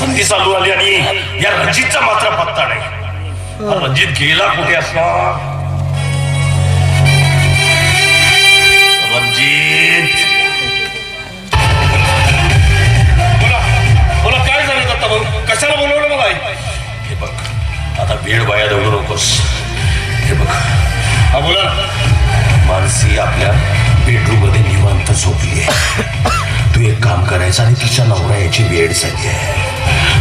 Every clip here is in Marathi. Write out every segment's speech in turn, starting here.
संधी चालू आली आणि या रणजितचा मात्र पत्ता नाही. रणजित गेला कुठे असणार रणजित. बोला बोला काय झालं दत्ता भाऊ? कशाला बोलवलं मला हे बघ आता वेळ वाया दौडू नकोस. हे बघ. हा बोला मानसी आपल्या बेडरूममध्ये निवांत झोपली आहे. तू एक काम करायचं आणि तिच्या नवरा याची वेळ झाली आहे.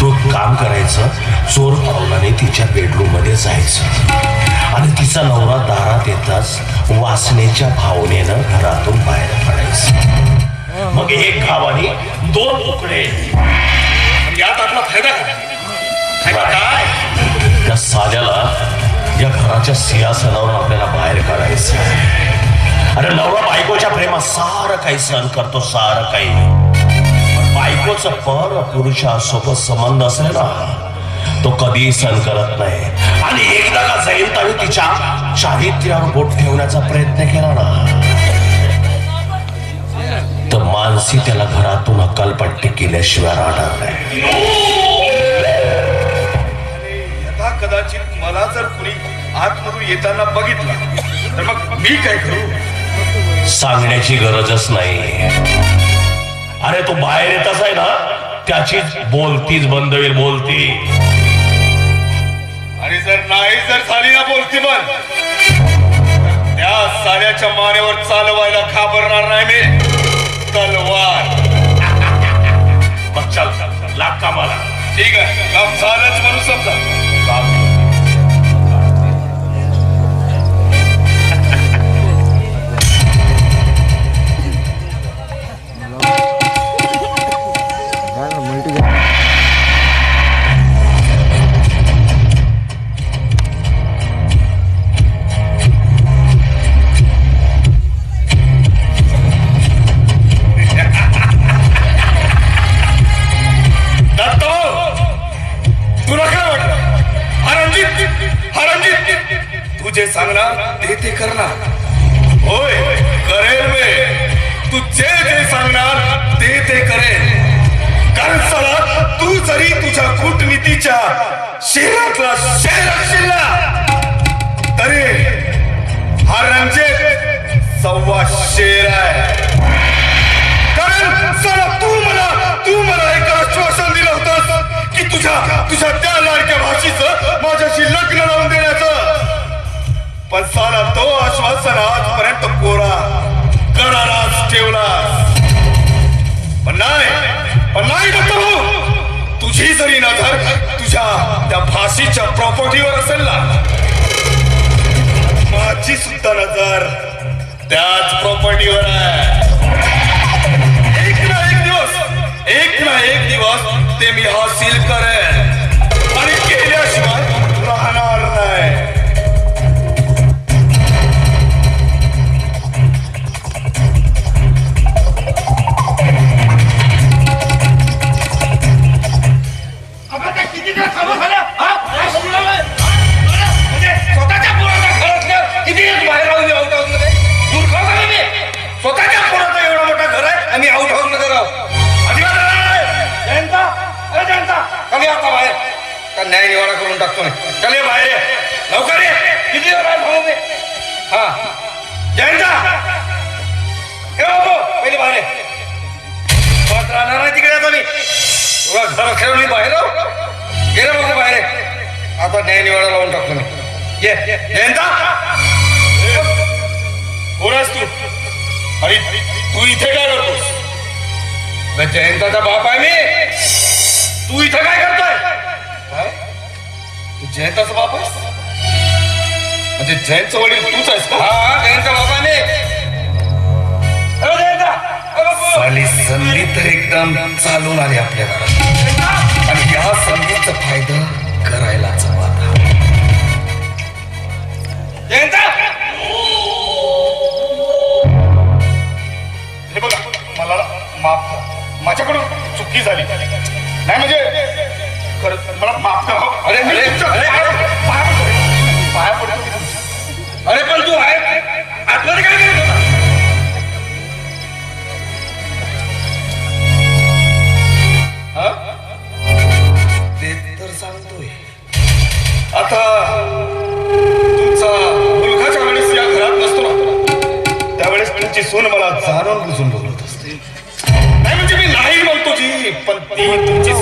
तो काम करायचं चोर पावलाने तिच्या बेडरूममध्ये जायचं. आणि तिचा नवरा दारात येताच वासनेच्या भावनेनं घरातून बाहेर पडायचं. मग एक गावाने दोन उकडे यात आपला फायदा काय? त्या साध्याला या घराच्या सिंहासनावर आपल्याला बाहेर काढायचं अरे नवरा बायकोच्या प्रेमात सारं काही सहन करतो सारं काही. बायकोचं पर पुरुषासोबत संबंध असेल ना तो कधीही सहन करत नाही. आणि एकदा का जाईल तरी तिच्या चारित्र्यावर बोट ठेवण्याचा प्रयत्न केला ना तर मानसी त्याला घरातून अक्कलपट्टी केल्याशिवाय राहणार नाही. कदाचित मला जर कुणी आतमधून येताना बघितलं तर मग मी काय करू? सांगण्याची गरजच नाही. अरे तो बाहेर येतच आहे ना त्याचीच बोलतीच बंद होईल बोलती. आणि जर नाही जर झाली ना बोलती पण. त्या साऱ्याच्या मानेवर चालवायला घाबरणार नाही मी. तलवार. मग चल चल लाग कामाला. ठीक आहे काम झालंच म्हणून समजा. जे सांगणार ते ते करणार. होय करेल मी. तू जे जे सांगणार ते ते करेल. कारण चला तू जरी तुझ्या कूटनीतीच्या शहरातला शेर असशील तरी हा रणजित सव्वा शेर आहे कारण चला तू मला तू मला एक आश्वासन दिलं होतं की तुझ्या तुझ्या त्या लाडक्या भाषेचं माझ्याशी लग्न लावून दे पण साला तो आश्वासन आजपर्यंत कोरा. कराराच ठेवला. पण नाही पण नाही डॉक्टर भाऊ तुझी जरी नजर तुझ्या त्या फाशीच्या प्रॉपर्टीवर असेल ना माझी सुद्धा नजर त्याच प्रॉपर्टीवर आहे. एक ना एक दिवस एक ना एक दिवस ते मी हासिल करेन. जयंता आता बाहेर. का न्याय निवाडा करून टाकतो मी. चले बाहेर ये. लवकर ये. किती वेळ आहे भाऊ मी? हा. जयंता. हे बाबू पहिले बाहेर ये. पळत राहणार नाही तिकडे आता मी. तुला घर खेळून मी बाहेर राहू गेलं बघ बाहेर ये. आता न्याय निवाडा लावून टाकतो मी. ये. जयंता. कोणास तू? अरे तू इथे काय करतोस? जयंताचा बाप आहे मी. जयंताचा बाप आहेस? म्हणजे जयंतचं वडील तूच आहेस का? हा जयंतचा बाप आहे मी अरे जयंता! अरे बापू. साली संधी तर एकदम चालून आली आपल्या घरात. आणि या संधीचा फायदा करायलाच हवा जयंता! हे बघा मला माफ माझ्याकडून चुकी झाली. नाही म्हणजे मला माफ हो. अरे अरे अरे पण तू आहे. काय करत होता? ते तर सांगतोय. आता तुमचा मुलगाच्या वेळेस या घरात नसतो ना त्यावेळेस तुमची सून मला जाणून बुजून बोलत असते. नाही म्हणजे मी नाही म्हणतो जी पण ती तुमची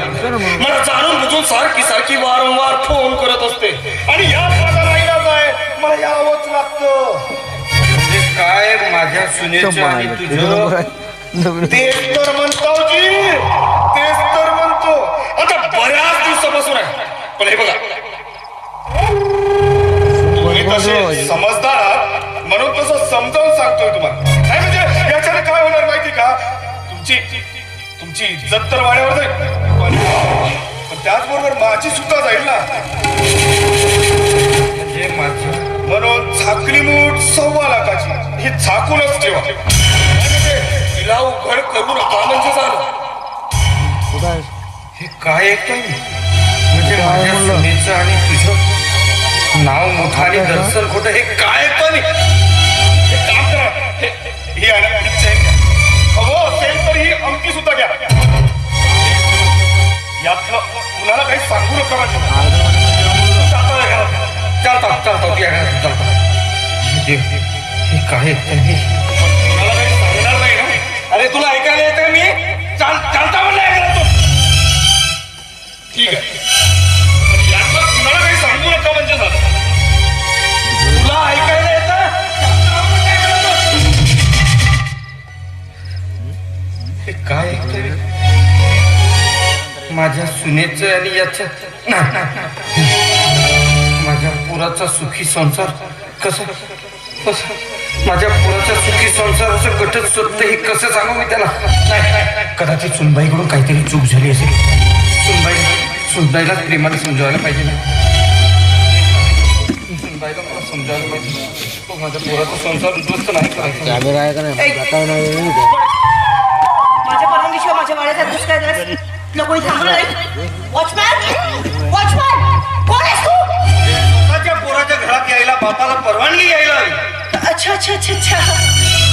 मला जाणून बुजून सारखी सारखी वारंवार फोन करत असते. आणि या माझा आहे मला यावंच लागतं. म्हणजे काय माझ्या सुनेचं आणि तुझं? तेच तर म्हणतो जी. तेच तर म्हणतो. आता बऱ्याच दिवसापासून आहे. पण हे बघा. तुम्ही तसे समजदार म्हणून तसं समजावून सांगतोय तुम्हाला. नाही म्हणजे याच्याने काय होणार माहिती का? तुमची तुमची इज्जत तर वाढ्यावर जाईल. पण त्याचबरोबर माझी सुद्धा जाईल ना. म्हणजे माझं म्हणून झाकली मूठ सव्वा लाखाची. ही झाकूनच ठेवा. तिला उघड करू नका म्हणजे झालं. हे काय ऐकतोय मी म्हणजे माझ्या सुनेचं आणि तुझं नाव मोठं आणि दर्शन खोटं हे काय ऐकतोय मी एक काम करा. हे- ही म्हणजे हे काय अरे तुला ऐकायला येतं मी चाल चालता म्हणलं घरातून ठीक आहे पण यातलं कुणाला काही सांगू नका म्हणजे झालं तुला ऐकायला येतं. हे काय ऐकतोय? माझ्या सुनेचं आणि याच नाही, नाही. माझ्या पुराचा सुखी संसार कसं कसं माझ्या पुराचा सुखी संसाराचं गटच सत्य हे कसं सांगू मी त्याला? कदाचित सुनबाईकडून काहीतरी चूक झाली असेल. सुनबाई सुनबाईला प्रेमाने समजावायला पाहिजे ना. सुनबाईला मला समजावायला पाहिजे. तो माझ्या पुराचा संसार उद्ध्वस्त नाही करायचा. माझ्या परवानगीशिवाय माझ्या वाड्यात काय वॉचमॅन बापाला परवानगी यायला हवी अच्छा अच्छा अच्छा अच्छा.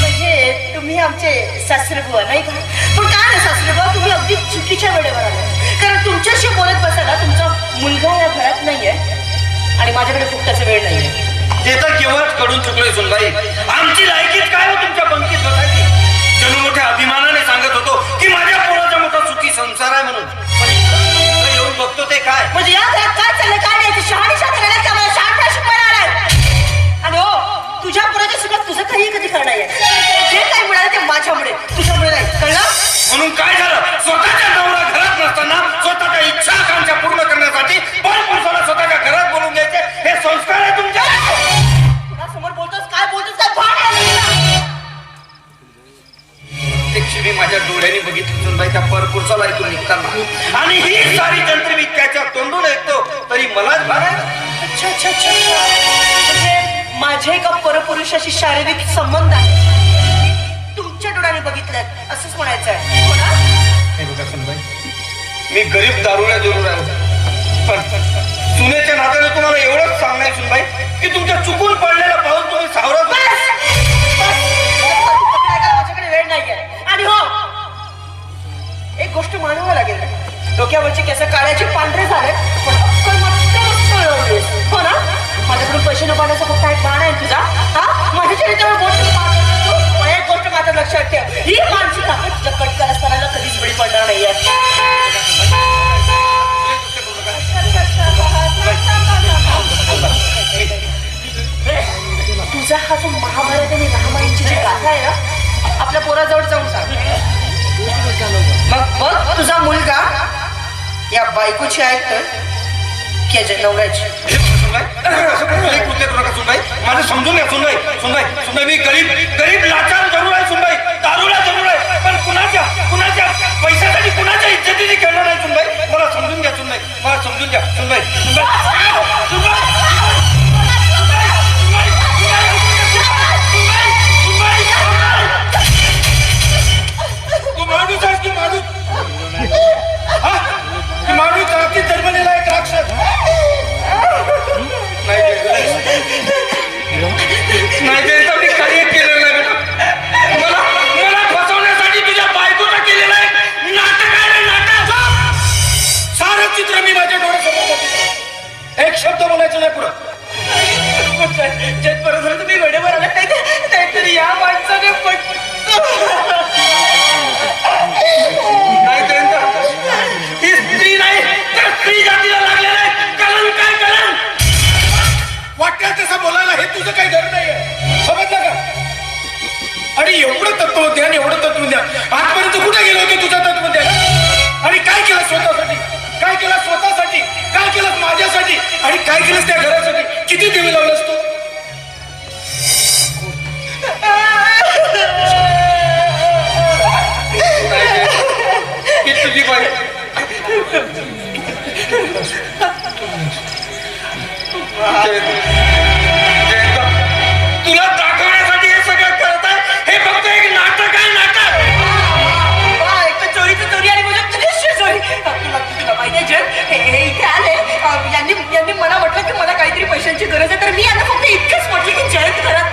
म्हणजे तुम्ही आमचे सासरेबुवा नाही का? पण काय नाही सासरेबुवा तुम्ही अगदी चुकीच्या वेळेवर आले कारण तुमच्याशी बोलत बसायला तुमचा मुलगा या घरात नाहीये आणि माझ्याकडे खूप त्याचा वेळ नाहीये. ते तर केव्हाच कडून चुकलोय सुनबाई. आमची लायकीच काय हो तुमच्या पंक्तीत बसायची म्हणून काय झालं? स्वतःच्या नवरा घरात नसताना स्वतःच्या इच्छा आकांक्षा पूर्ण करण्यासाठी पण पुरुषाला स्वतःच्या घरात बोलून घ्यायचे हे संस्कार आहे तुमच्या. समोर बोलतोस काय बोलतोस काय माझ्या डोळ्यांनी बघितलं सुनबाई त्या परपुरसाला ऐकून निघताना. आणि ही सारी जंत्र मी त्याच्या तोंडून ऐकतो तरी मलाच अच्छा अच्छा अच्छा अच्छा. म्हणजे माझे एका परपुरुषाशी शारीरिक संबंध आहे. डोळ्याने बघितल्यात असंच म्हणायचं आहे हो ना? हे बघा सुनबाई मी गरीब दारुल्या जोडून राहिलो पण सुनेच्या नात्याने तुम्हाला एवढंच सांगणार सुनबाई की तुमच्या चुकून पडलेला पाहून तुम्ही सावरत! बस! रामायणची आहे ना? आपल्या पोराजवळ जाऊन सांग. मग बघ तुझा मुलगा या बायकोची ऐकतोय की याच्या नवऱ्याची सुनबाई माझं समजून घ्या सुनबाई. सुनबाई सुनबाई मी गरीब गरीब लाचार जरूर आहे सुनबाई. दारूला जरूर आहे. पण कुणाच्या कुणाच्या पैशासाठी कुणाच्या इज्जतीने खेळणार नाही सुनबाई? मला समजून घ्या सुनबाई. मला समजून घ्या सुनबाई सुनबाई. तुला दाखवण्यासाठी सगळं करताय हे फक्त एक नाटक आहे नाटक. एक चोरीचं चोरी आणि माझ्या तुझ्याशी चोरी तुला तुला हे इथे आले. यांनी मला म्हटलं की मला काहीतरी पैशांची गरज आहे तर मी यांना फक्त इतकंच म्हटलं की जयंत घरात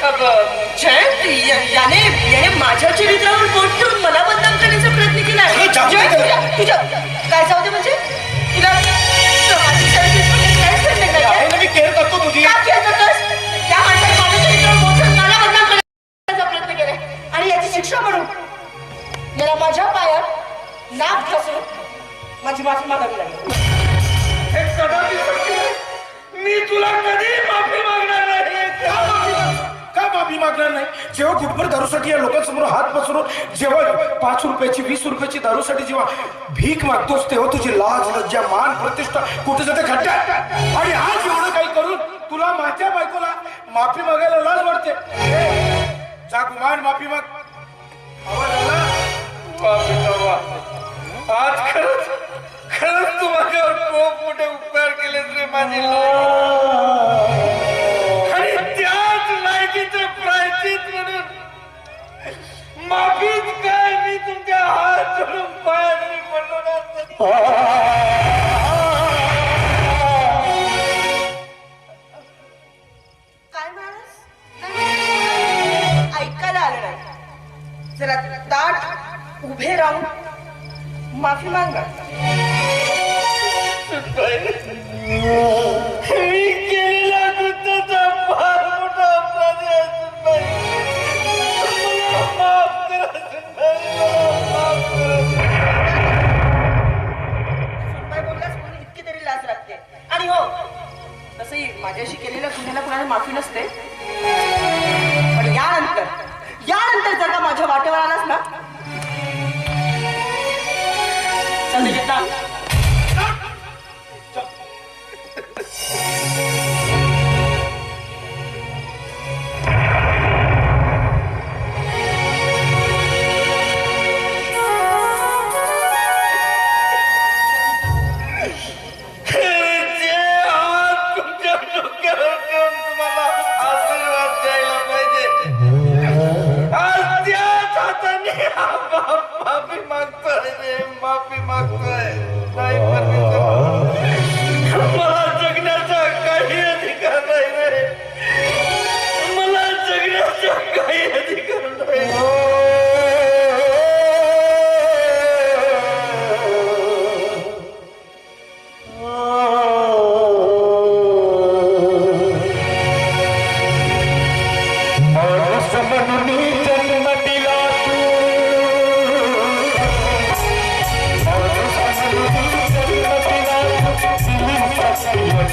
जयंत याने याने माझ्या चरित्रावर बोट ठेवून मला बदनाम करण्याचा प्रयत्न केला. काय जाऊ म्हणजे? तुला म्हणजे म्हणजे करतो तुझी. का खेळ त्या माणसाने माझ्या प्रयत्न केलाय. आणि याची शिक्षा म्हणून मला माझ्या पायात नाप घासून माझी माफी मागावी लागेल. हे पोटभर दारूसाठी या लोकांसमोर हात पसरून जेव्हा पाच रुपयाची वीस रुपयाची दारूसाठी जेव्हा भीक मागतोस तेव्हा तुझी लाज लज्जा मान प्रतिष्ठा कुठे जाते घट्ट आणि आज एवढं काही करून तुला माझ्या बायकोला माफी मागायला लाज वाटते मान माफी माग. आज खरंच खरंच तू माझ्यावर खूप मोठे उपकार केले रे माझी